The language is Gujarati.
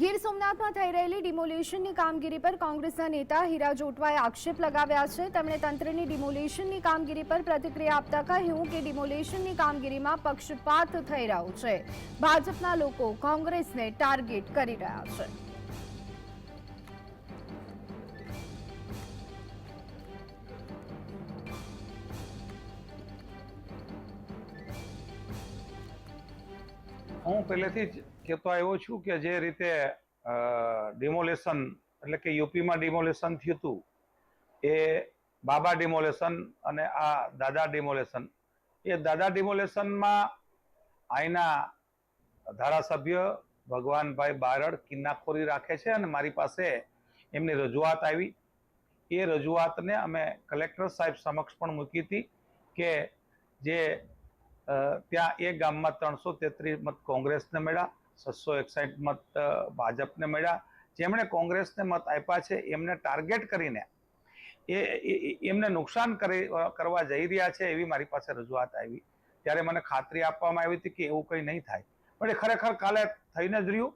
ગીર સોમનાથમાં થઈ રહેલી ડિમોલેશનની કામગીરી પર કોંગ્રેસના નેતા હીરા જોટવાએ આક્ષેપ લગાવ્યા છે. તેમણે તંત્રની ડિમોલેશનની કામગીરી પર પ્રતિક્રિયા આપતા કહ્યું કે ડિમોલિશનની કામગીરીમાં પક્ષપાત થઈ રહ્યો છે. ભાજપના લોકો કોંગ્રેસને ટાર્ગેટ કરી રહ્યા છે. હું પહેલેથી જ કહેતો આવ્યો છું કે જે રીતે ડિમોલેશન એટલે કે યુપીમાં ડિમોલેશન થયું હતું, એ બાબા ડિમોલેશન અને આ દાદા ડિમોલેશન એ દાદા ડિમોલેશનમાં અહીંના ધારાસભ્ય ભગવાનભાઈ બારડ કિન્નાખોરી રાખે છે અને મારી પાસે એમની રજૂઆત આવી. એ રજૂઆતને અમે કલેક્ટર સાહેબ સમક્ષ પણ મૂકી હતી કે જે ત્યાં એ ગામમાં ત્રણસો તેત્રીસ મત કોંગ્રેસને મળ્યા, છસો એકસાઠ મત ભાજપને મળ્યા. જેમણે કોંગ્રેસને મત આપ્યા છે, એમને ટાર્ગેટ કરીને એ એમને નુકસાન કરી કરવા જઈ રહ્યા છે એવી મારી પાસે રજૂઆત આવી. ત્યારે મને ખાતરી આપવામાં આવી હતી કે એવું કંઈ નહીં થાય. પણ એ ખરેખર કાલે થઈને જ રહ્યું.